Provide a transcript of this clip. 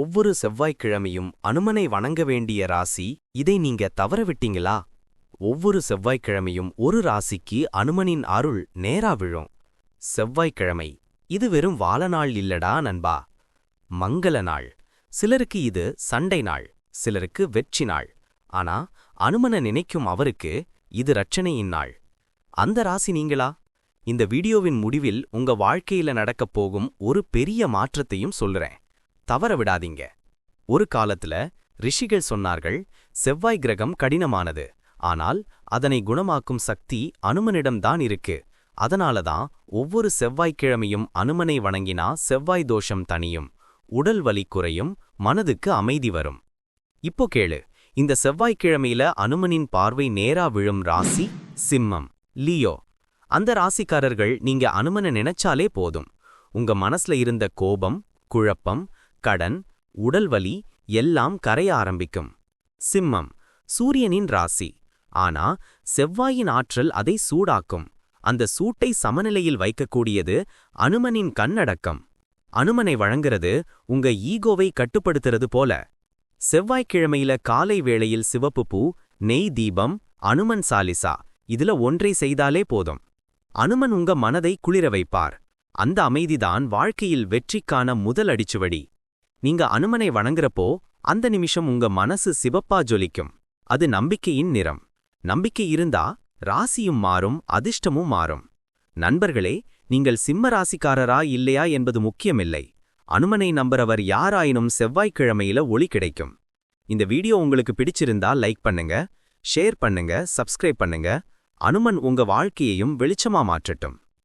ஒவ்வொரு செவ்வாய்க்கிழமையும் அனுமனை வணங்க வேண்டிய ராசி இதை நீங்க தவறவிட்டீங்களா? ஒவ்வொரு செவ்வாய்க்கிழமையும் ஒரு ராசிக்கு அனுமனின் அருள் நேரா விழும். செவ்வாய்க்கிழமை இது வெறும் வாழநாள் இல்லடா நண்பா. மங்கள நாள் சிலருக்கு இது சண்டை நாள் சிலருக்கு வெற்றி நாள். ஆனா அனுமனை நினைக்கும் அவருக்கு இது ரட்சணையின் நாள். அந்த ராசி நீங்களா? இந்த வீடியோவின் முடிவில் உங்க வாழ்க்கையில நடக்கப் போகும் ஒரு பெரிய மாற்றத்தையும் சொல்றேன். தவற விடாதீங்க. ஒரு காலத்துல ரிஷிகள் சொன்னார்கள் செவ்வாய் கிரகம் கடினமானது. ஆனால் அதனை குணமாக்கும் சக்தி அனுமனிடம்தான் இருக்கு. அதனாலதான் ஒவ்வொரு செவ்வாய்க்கிழமையும் அனுமனை வணங்கினா செவ்வாய் தோஷம் தனியும் உடல் வலி குறையும் மனதுக்கு அமைதி வரும். இப்போ கேளு இந்த செவ்வாய்க்கிழமையில அனுமனின் பார்வை நேரா விழும் ராசி சிம்மம் லியோ. அந்த ராசிக்காரர்கள் நீங்க அனுமனை நினைச்சாலே போதும். உங்க மனசுல இருந்த கோபம் குழப்பம் கடன் உடல்வலி எல்லாம் கரைய ஆரம்பிக்கும். சிம்மம் சூரியனின் ராசி. ஆனா செவ்வாயின் ஆற்றல் அதை சூடாக்கும். அந்த சூட்டை சமநிலையில் வைக்கக்கூடியது அனுமனின் கண்ணடக்கம். அனுமனை வழங்குறது உங்க ஈகோவை கட்டுப்படுத்துறது போல. செவ்வாய்க்கிழமையில காலை வேளையில் சிவப்பு பூ நெய் தீபம் அனுமன் சாலிசா இதுல ஒன்றை செய்தாலே போதும். அனுமன் உங்க மனதை குளிர வைப்பார். அந்த அமைதிதான் வாழ்க்கையில் வெற்றிக்கான முதல் அடிச்சுவடி. நீங்க அனுமனை வணங்குறப்போ அந்த நிமிஷம் உங்க மனசு சிவப்பா ஜொலிக்கும். அது நம்பிக்கையின் நிறம். நம்பிக்கை இருந்தா ராசியும் மாறும் அதிர்ஷ்டமும் மாறும். நண்பர்களே நீங்கள் சிம்ம ராசிக்காரரா இல்லையா என்பது முக்கியமில்லை. அனுமனை நம்புறவர் யாராயினும் செவ்வாய்க்கிழமையில ஒளி கிடைக்கும். இந்த வீடியோ உங்களுக்கு பிடிச்சிருந்தா லைக் பண்ணுங்க ஷேர் பண்ணுங்க சப்ஸ்கிரைப் பண்ணுங்க. அனுமன் உங்க வாழ்க்கையையும் வெளிச்சமா மாற்றட்டும்.